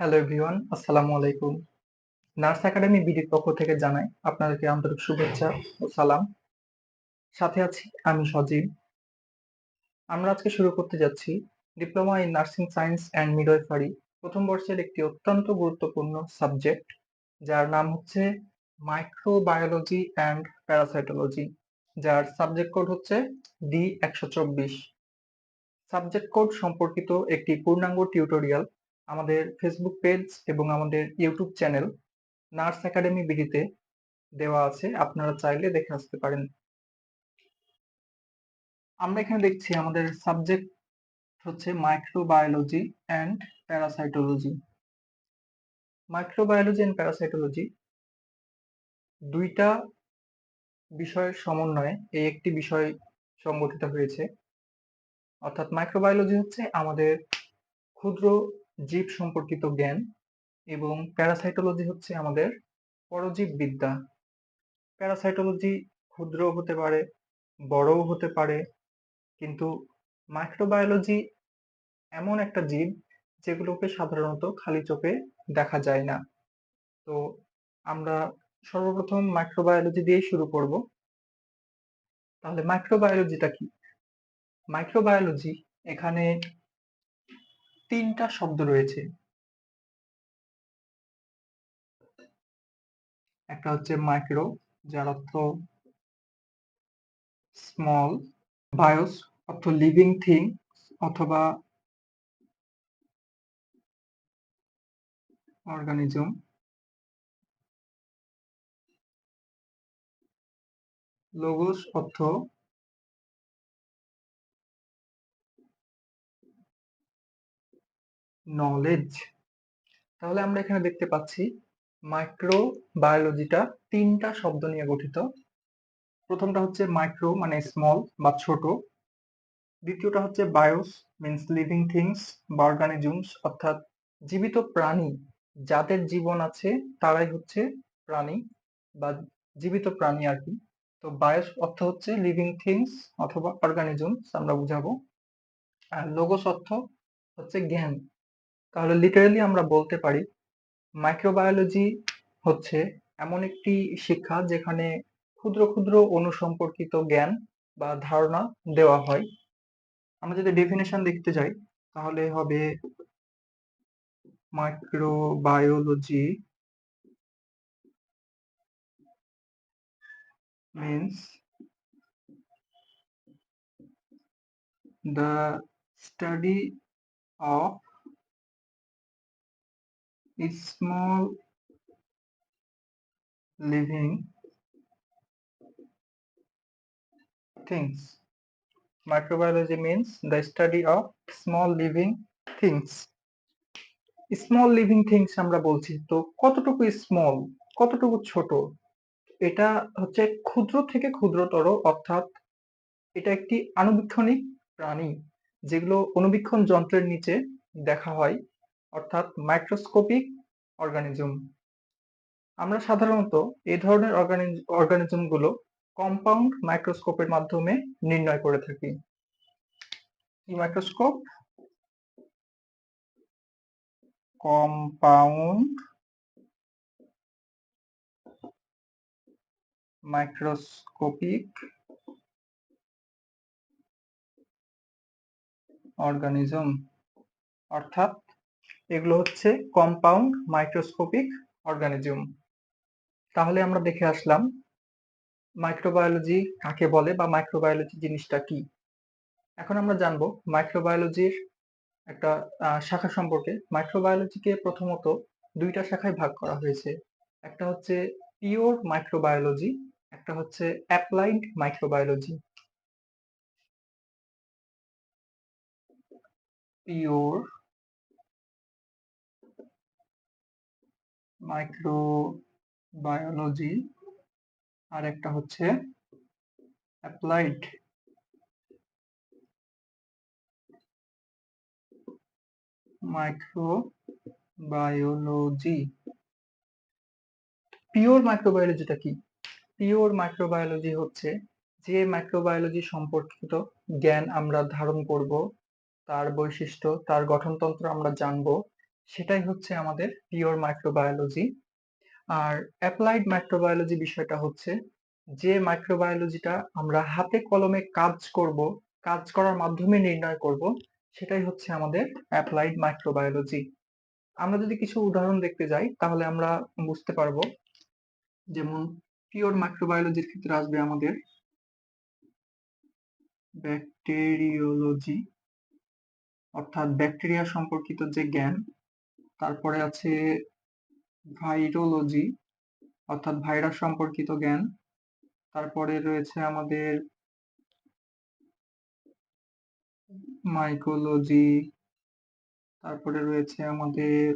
Hello everyone আসসালামু আলাইকুম। Nurse academy বিডির পক্ষ থেকে জানাই আপনাদেরকে আন্তরিক শুভেচ্ছা ও সালাম। সাথে আছি আমি সজীব। আমরা আজকে শুরু করতে যাচ্ছি diploma in nursing science and midwifery প্রথম বর্ষের একটি অত্যন্ত গুরুত্বপূর্ণ সাবজেক্ট যার নাম হচ্ছে মাইক্রোবায়োলজি অ্যান্ড প্যারাসাইটোলজি যার সাবজেক্ট কোড হচ্ছে ডি একশো চব্বিশ। সাবজেক্ট কোড সম্পর্কিত একটি পূর্ণাঙ্গ টিউটোরিয়াল আমাদের ফেসবুক পেজ এবং আমাদের ইউটিউব চ্যানেল নার্স একাডেমি বিডিতে দেওয়া আছে। আপনারা চাইলে দেখে আসতে পারেন। আমরা এখানে দেখছি আমাদের সাবজেক্ট হচ্ছে microbiology and parasitology microbiology and parasitology দুইটা বিষয়ের সমন্বয়ে এই একটি বিষয় সংগঠিত হয়েছে। অর্থাৎ মাইক্রোবায়োলজি হচ্ছে আমাদের ক্ষুদ্র জীব সম্পর্কিত জ্ঞান এবং প্যারাসাইটোলজি হচ্ছে আমাদের পরজীব বিদ্যা। প্যারাসাইটোলজি ক্ষুদ্র হতে পারে, বড়ও হতে পারে, কিন্তু মাইক্রোবায়োলজি এমন একটা জীব যেগুলোকে সাধারণত খালি চোখে দেখা যায় না। তো আমরা সর্বপ্রথম মাইক্রোবায়োলজি দিয়েই শুরু করব। তাহলে মাইক্রোবায়োলজিটা কি? মাইক্রোবায়োলজি এখানে তিনটা শব্দ রয়েছে। একটা হচ্ছে মাইক্রো যার অর্থ স্মল বায়োস অর্থ লিভিং থিং অথবা অর্গানিজম লোগোস অর্থ নলেজ তাহলে আমরা এখানে দেখতে পাচ্ছি মাইক্রো বায়োলজিটা তিনটা শব্দ নিয়ে গঠিত। প্রথমটা হচ্ছে মাইক্রো মানে স্মল বা ছোট। দ্বিতীয়টা হচ্ছে বায়োস মিনস লিভিং থিংস বা অর্গানিজমস অর্থাৎ জীবিত প্রাণী যাদের জীবন আছে তারাই হচ্ছে প্রাণী বা জীবিত প্রাণী আর কি। তো বায়োস অর্থ হচ্ছে লিভিং থিংস অথবা অর্গানিজমস আমরা বুঝাবো। আর লোগোস অর্থ হচ্ছে জ্ঞান। তাহলে লিটারেলি আমরা বলতে পারি মাইক্রোবায়োলজি হচ্ছে এমন একটি শিক্ষা যেখানে ক্ষুদ্র ক্ষুদ্র অণু সম্পর্কিত জ্ঞান বা ধারণা দেওয়া হয়। আমরা যদি ডেফিনেশন দেখতে যাই, তাহলে হবে microbiology means the study of small living things. Microbiology means the study of small living things. Small living things আমরা বলছি, তো কতটুকু স্মল কতটুকু ছোট এটা হচ্ছে ক্ষুদ্র থেকে ক্ষুদ্রতর, অর্থাৎ এটা একটি আণুবীক্ষণিক প্রাণী, যেগুলো অনুবীক্ষণ যন্ত্রের নিচে দেখা হয় অর্থাৎ মাইক্রোস্কোপিক অর্গানিজম আমরা সাধারণত এই ধরনের অর্গানিজমগুলো কম্পাউন্ড মাইক্রোস্কোপের মাধ্যমে নির্ণয় করে থাকি। কি মাইক্রোস্কোপ কম্পাউন্ড মাইক্রোস্কোপিক অর্গানিজম অর্থাৎ এগুলো হচ্ছে কম্পাউন্ড মাইক্রোস্কোপিক অর্গানিজম তাহলে আমরা দেখে আসলাম মাইক্রোবায়োলজি কাকে বলে বা মাইক্রোবায়োলজি জিনিসটা কি? এখন আমরা জানব মাইক্রোবায়োলজির একটা শাখা সম্পর্কে। মাইক্রোবায়োলজিকে প্রথমত দুইটা শাখায় ভাগ করা হয়েছে। একটা হচ্ছে পিওর মাইক্রোবায়োলজি একটা হচ্ছে অ্যাপ্লাইড মাইক্রোবায়োলজি পিওর মাইক্রোবায়োলজি আর একটা হচ্ছে অ্যাপ্লাইড মাইক্রোবায়োলজি পিওর মাইক্রোবায়োলজিটা কি? পিওর মাইক্রোবায়োলজি হচ্ছে যে মাইক্রোবায়োলজি সম্পর্কিত জ্ঞান আমরা ধারণ করব, তার বৈশিষ্ট্য, তার গঠনতন্ত্র আমরা জানব সেটাই হচ্ছে আমাদের পিওর মাইক্রোবায়োলজি আর অ্যাপ্লাইড মাইক্রোবায়োলজি বিষয়টা হচ্ছে যে মাইক্রোবায়োলজিটা আমরা হাতে কলমে কাজ করব, কাজ করার মাধ্যমে নির্ণয় করব, সেটাই হচ্ছে আমাদের অ্যাপ্লাইড মাইক্রোবায়োলজি আমরা যদি কিছু উদাহরণ দেখতে যাই, তাহলে আমরা বুঝতে পারব যেমন পিওর মাইক্রোবায়োলজির ক্ষেত্রে আসবে আমাদের ব্যাকটেরিওলজি অর্থাৎ ব্যাকটেরিয়া সম্পর্কিত যে জ্ঞান তারপরে আছে ভাইরোলজি অর্থাৎ ভাইরাস সম্পর্কিত জ্ঞান। তারপরে রয়েছে আমাদের মাইকোলজি তারপরে রয়েছে আমাদের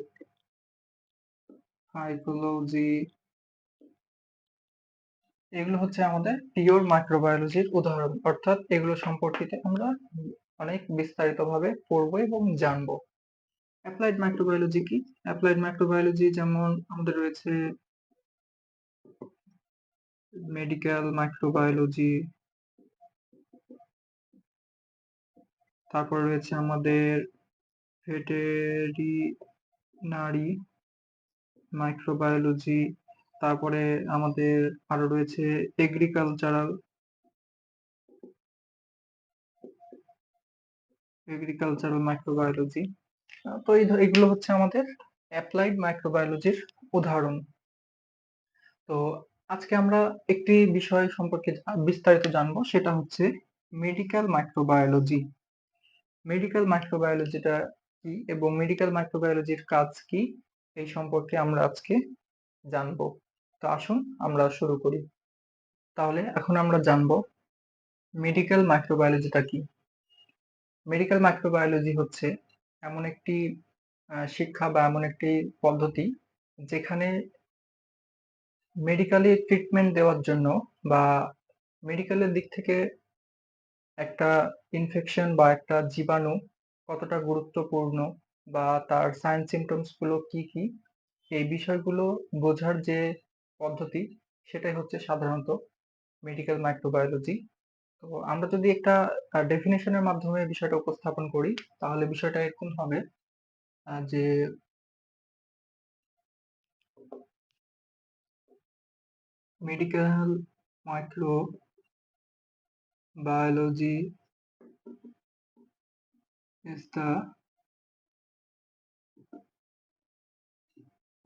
সাইকোলজি এগুলো হচ্ছে আমাদের পিওর মাইক্রোবায়োলজির উদাহরণ। অর্থাৎ এগুলো সম্পর্কিত আমরা অনেক বিস্তারিতভাবে পড়ব এবং জানব। অ্যাপ্লাইড মাইক্রোবায়োলজি কি? অ্যাপ্লাইড মাইক্রোবায়োলজি যেমন আমাদের রয়েছে মেডিকেল মাইক্রোবায়োলজি তারপর রয়েছে আমাদের ভেটেরিনারি মাইক্রোবায়োলজি তারপরে আমাদের আরও রয়েছে এগ্রিকালচারাল এগ্রিকালচারাল মাইক্রোবায়োলজি তো এই এগুলো হচ্ছে আমাদের অ্যাপ্লাইড মাইক্রোবায়োলজির উদাহরণ। তো আজকে আমরা একটি বিষয় সম্পর্কে বিস্তারিত জানব, সেটা হচ্ছে মেডিকেল মাইক্রোবায়োলজি মেডিকেল মাইক্রোবায়োলজিটা কি এবং মেডিকেল মাইক্রোবায়োলজির কাজ কি, এই সম্পর্কে আমরা আজকে জানব। তো আসুন আমরা শুরু করি। তাহলে এখন আমরা জানব মেডিকেল মাইক্রোবায়োলজিটা কি। মেডিকেল মাইক্রোবায়োলজি হচ্ছে এমন একটি শিক্ষা বা এমন একটি পদ্ধতি যেখানে মেডিকেলি ট্রিটমেন্ট দেওয়ার জন্য বা মেডিকেলের দিক থেকে একটা ইনফেকশন বা একটা জীবাণু কতটা গুরুত্বপূর্ণ বা তার সাইন সিমটমসগুলো কি কি, এই বিষয়গুলো বোঝার যে পদ্ধতি সেটাই হচ্ছে সাধারণত মেডিকেল মাইক্রোবায়োলজি তো আমরা যদি একটা ডেফিনেশনের মাধ্যমে বিষয়টা উপস্থাপন করি, তাহলে বিষয়টা এরকম হবে যে microbiology is the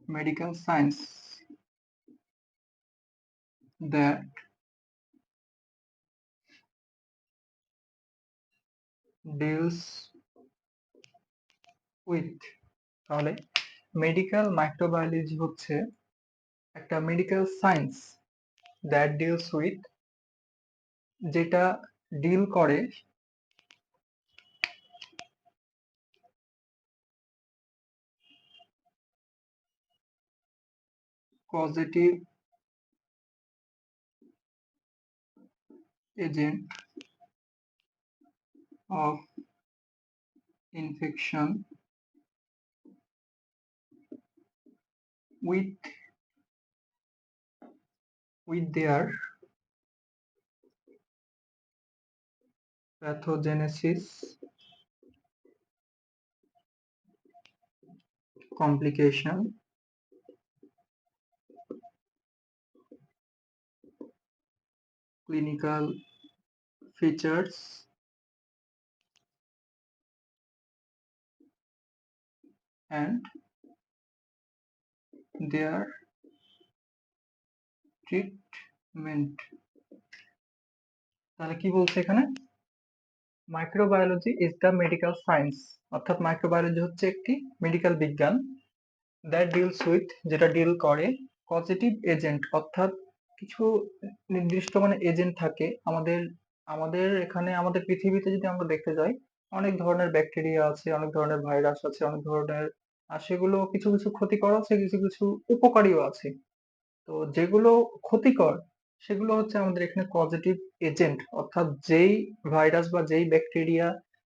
medical science, that deals with তাহলে মেডিকেল মাইক্রোবায়োলজি হচ্ছে একটা medical science that deals with যেটা ডিল করে positive agent of infection with with their pathogenesis, complication, clinical features, and their treatment তাহলে কি বলছে এখানে? Microbiology is the medical science অর্থাৎ মাইক্রোবায়োলজি হচ্ছে একটি মেডিকেল বিজ্ঞান দ্যাট ডিলস উইথ যেটা ডিল করে পজিটিভ এজেন্ট অর্থাৎ কিছু নির্দিষ্ট মানে এজেন্ট থাকে। আমাদের আমাদের এখানে, আমাদের পৃথিবীতে যদি আমরা দেখতে যাই, অনেক ধরনের ব্যাকটেরিয়া আছে, অনেক ধরনের ভাইরাস আছে, অনেক ধরনের আর সেগুলো কিছু কিছু ক্ষতিকর আছে, কিছু কিছু উপকারীও আছে। তো যেগুলো ক্ষতিকর, সেগুলো হচ্ছে আমাদের এখানে পজিটিভ এজেন্ট অর্থাৎ যেই ভাইরাস বা যেই ব্যাকটেরিয়া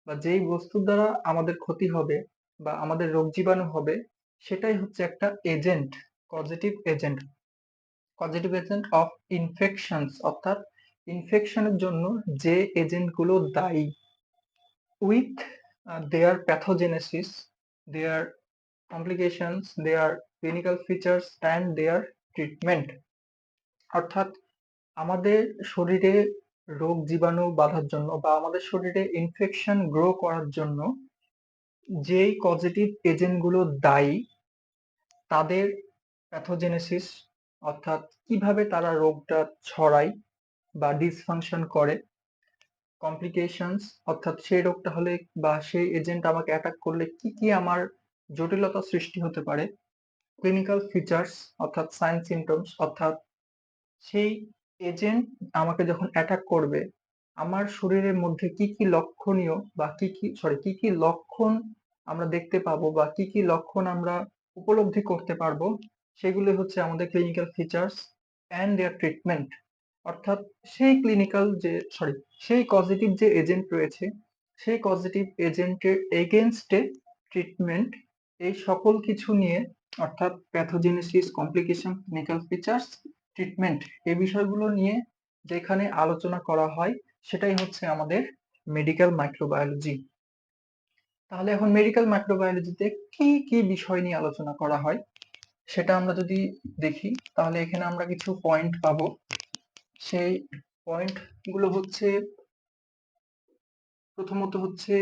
বা যেই বস্তুর দ্বারা আমাদের ক্ষতি হবে বা আমাদের রোগ জীবাণু হবে, সেটাই হচ্ছে একটা agent positive agent positive agent of infections অর্থাৎ ইনফেকশনের জন্য যে এজেন্টগুলো দায়ী। With their pathogenesis their complications their clinical features and their treatment. অর্থাৎ আমাদের শরীরে রোগ জীবাণু বাঁধার জন্য বা আমাদের শরীরে ইনফেকশন গ্রো করার জন্য যেই পজিটিভ এজেন্টগুলো দায়ী, তাদের প্যাথোজেনেসিস অর্থাৎ কীভাবে তারা রোগটা ছড়ায় বা ডিসফাংশন করে কমপ্লিকেশনস অর্থাৎ সেই রোগটা হলে বা সেই এজেন্ট আমাকে অ্যাটাক করলে কি কি আমার জটিলতা সৃষ্টি হতে পারে। ক্লিনিক্যাল ফিচার্স অর্থাৎ সাইন সিমটমস অর্থাৎ সেই এজেন্ট আমাকে যখন অ্যাটাক করবে, আমার শরীরের মধ্যে কি কি লক্ষণীয় বা কি কি সরি কি কি লক্ষণ আমরা দেখতে পাবো বা কি কি লক্ষণ আমরা উপলব্ধি করতে পারব সেগুলো হচ্ছে আমাদের clinical features and their treatment অর্থাৎ সেই ক্লিনিক্যাল যে সরি সেই পজিটিভ যে এজেন্ট রয়েছে, সেই পজিটিভ এজেন্টের এগেনস্টে ট্রিটমেন্ট এই সকল কিছু নিয়ে, অর্থাৎ pathogenesis complication clinical features treatment এই বিষয়গুলো নিয়ে যেখানে আলোচনা করা হয়, সেটাই হচ্ছে আমাদের মেডিকেল মাইক্রোবায়োলজি তাহলে এখন মেডিকেল মাইক্রোবায়োলজিতে কি কি বিষয় নিয়ে আলোচনা করা হয়, সেটা আমরা যদি দেখি, তাহলে এখানে আমরা কিছু পয়েন্ট পাবো। সেই পয়েন্টগুলো হচ্ছে, প্রথমত হচ্ছে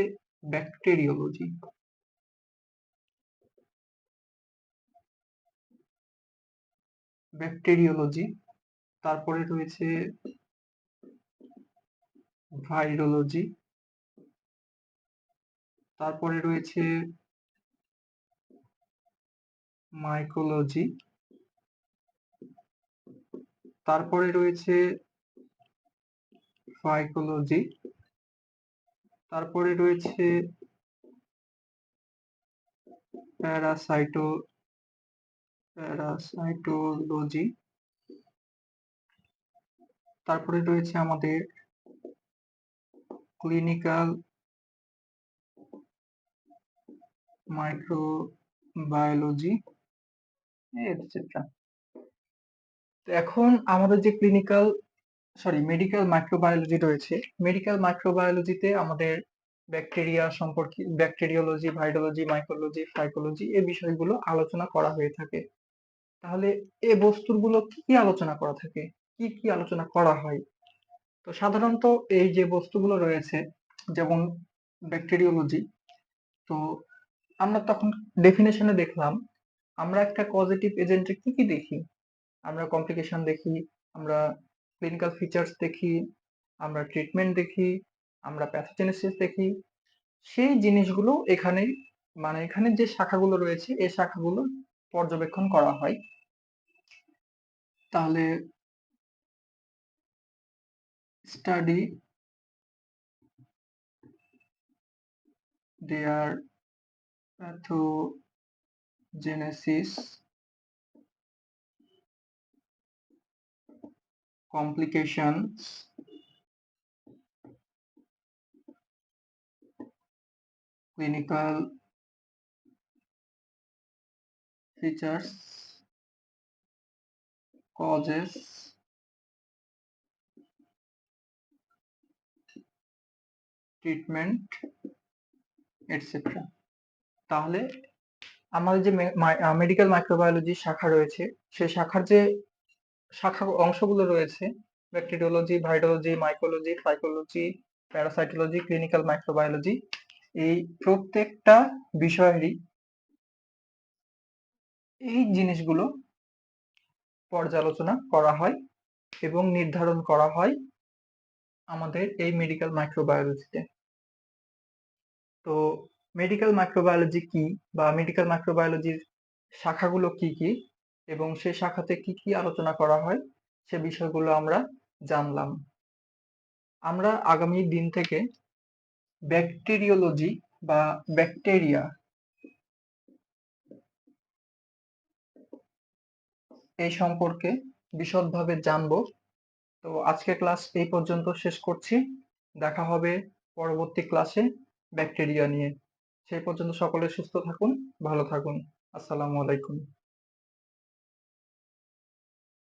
ব্যাকটেরিওলজি ব্যাকটেরিওলজি তারপরে রয়েছে ভাইরোলজি তারপরে রয়েছে মাইকোলজি তারপরে রয়েছে ফাইকোলজি তারপরে রয়েছে প্যারাসাইটো প্যারাসাইটোলজি তারপরে রয়েছে আমাদের ক্লিনিক্যাল মাইক্রোবায়োলজি এটসেট্রা তো এখন আমাদের যে ক্লিনিক্যাল সরি মেডিকেল মাইক্রোবায়োলজি রয়েছে মেডিকেল মাইক্রোবায়োলজিতে আমাদের ব্যাকটেরিয়া সম্পর্কে ব্যাকটেরিওলজি ভাইরোলজি মাইক্রোলজি ফাইকোলজি এই বিষয়গুলো আলোচনা করা হয়ে থাকে। তাহলে এই বস্তুগুলো কি কি আলোচনা করা থাকে? কি কি আলোচনা করা হয়? তো সাধারণত এই যে বস্তুগুলো রয়েছে, যেমন ব্যাকটেরিওলজি তো আমরা তখন ডেফিনেশনে দেখলাম, আমরা একটা পজিটিভ এজেন্টে কি কি দেখি? আমরা কমপ্লিকেশন দেখি, আমরা ক্লিনিক্যাল ফিচার্স দেখি, আমরা ট্রিটমেন্ট দেখি, আমরা প্যাথোজেনেসিস দেখি। সেই জিনিসগুলো এখানে মানে এখানে যে শাখাগুলো রয়েছে, এই শাখাগুলো পর্যবেক্ষণ করা হয়। তাহলে study their pathogenesis complications clinical features causes treatment etc তাহলে আমাদের যে মেডিকেল মাইক্রোবায়োলজি শাখা রয়েছে, সেই শাখার যে শাখা অংশগুলো রয়েছে bacteriology virology mycology phycology parasitology clinical microbiology এই প্রত্যেকটা বিষয়েরই এই জিনিসগুলো পর্যালোচনা করা হয় এবং নির্ধারণ করা হয় আমাদের এই মেডিকেল মাইক্রোবায়োলজিতে তো। মেডিকেল মাইক্রোবায়োলজি কি বা মেডিকেল মাইক্রোবায়োলজির শাখাগুলো কি কি এবং সে শাখাতে কি কি আলোচনা করা হয় সে বিষয়গুলো আমরা জানলাম। আমরা আগামী দিন থেকে ব্যাকটেরিওলজি বা ব্যাকটেরিয়া এই সম্পর্কে বিশদভাবে জানব। তো আজকে ক্লাস এই পর্যন্ত শেষ করছি। দেখা হবে পরবর্তী ক্লাসে ব্যাকটেরিয়া নিয়ে। সেই পর্যন্ত সকলে সুস্থ থাকুন, ভালো থাকুন। আসসালামু আলাইকুম।